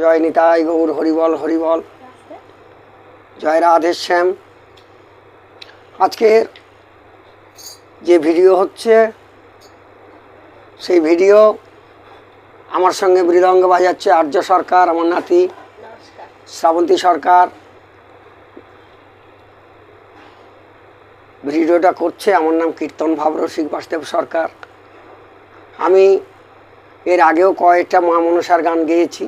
জয় নিতাই গৌর, হরিবল হরিবল। জয় রাধেশ্যাম আজকের যে ভিডিও হচ্ছে, সেই ভিডিও আমার সঙ্গে মৃদঙ্গ বাজাচ্ছে আর্য সরকার, আমার নাতি শ্রাবন্তী সরকার। ভিডিওটা করছে, আমার নাম কীর্তন ভাবরসিক বাসদেব সরকার। আমি এর আগেও কয়েকটা মা মনসার গান গেয়েছি।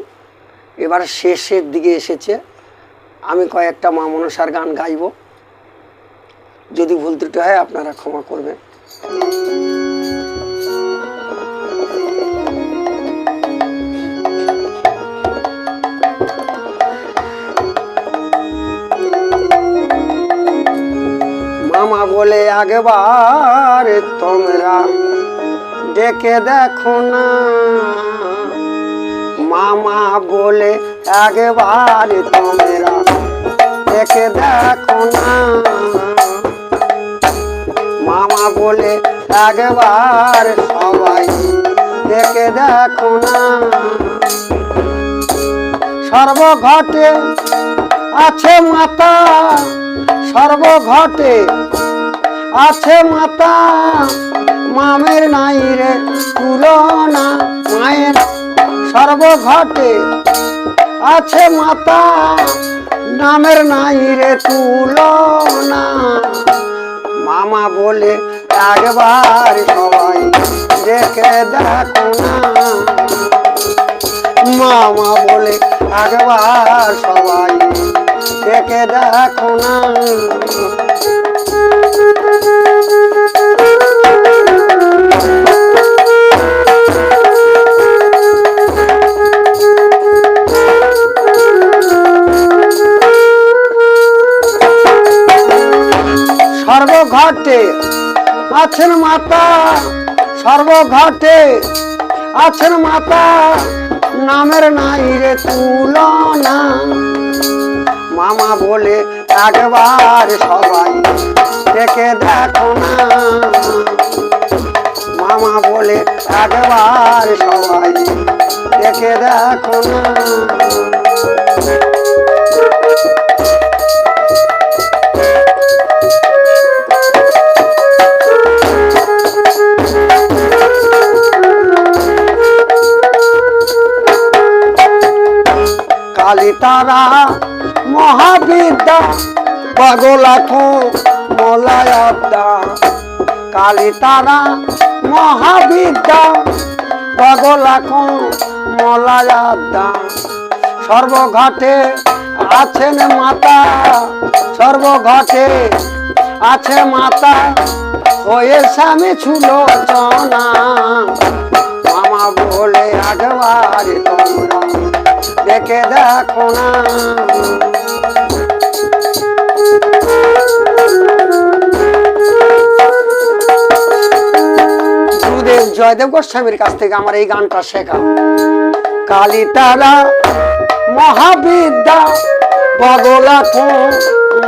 এবার শেষের দিকে এসেছে। আমি কয়েকটা মা মনসার গান গাইব। যদি ভুল ত্রুটি হয় আপনারা ক্ষমা করবেন। মামা বলে, আগেবার তোমরা ডেকে দেখো না। মামা বলে, একবার তোমরা ডেকে দেখো না। মামা বলে, একবার সবাই ডেকে দেখো না। সর্বঘটে আছে মাতা, সর্বঘটে আছে মাতা। মামের নাই রে তুলনা সর্বঘটে আছে মাতা, নামের নাই রে তুলনা। মামা বলে, একবার সবাই দেখে দেখো না। মামা বলে, একবার সবাই দেখে দেখো না। সর্বঘটে আছেন মাতা, সর্বঘটে আছেন মাতা, নামের নাই রে তুলনা। মামা বলে, একবার সবাই দেখে দেখো না। মামা বলে, একবার সবাই দেখে দেখো না। কালী তারা, মহাবিদ্যা পাগলাখ মলায়াদ্দা। কালী তারা, মহাবিদ্যা পাগলাখ মলায়াদ্দা। সর্বঘাটে আছেন মাতা, সর্বঘাটে আছে মাতা। হয়ে স্বামী ছুল চনা গুরুদেব জয়দেব গোস্বামীর কাছ থেকে আমার এই গানটা শেখা। কালী তারা মহাবিদ্যা বগলাথ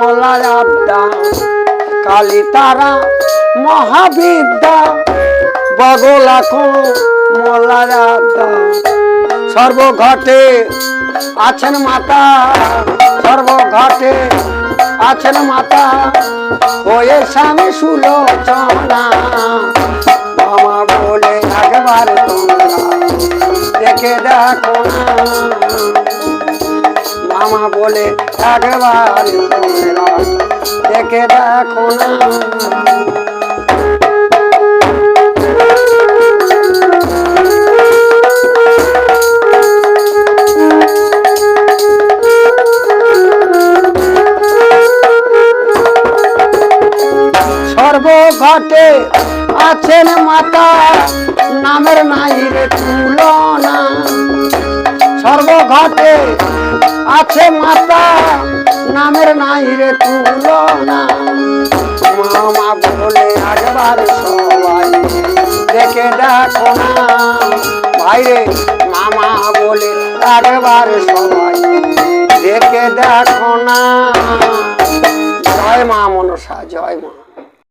মলায়াদ্দা কালী তারা মহাবিদ্যা বগলাথ মলায়াদ্দা সর্বঘটে আছেন মাতা, সর্বঘটে আছেন মাতা। হয়ে স্বামী সুলোচনা, মামা বলে একবার দেখে দেখো মামা বলে একবার দেখে দেখো না। সর্বঘটে আছেন মাতা, নামের নাই রে তুলনা। সর্বঘটে আছে মাতা, নামের নাই রে তুলনা। মামা বলে, একবার সবাই দেখে দেখো না। ভাইরে মামা বলে, একবার সবাই দেখে দেখো না। জয় মা মনসা, জয় মা।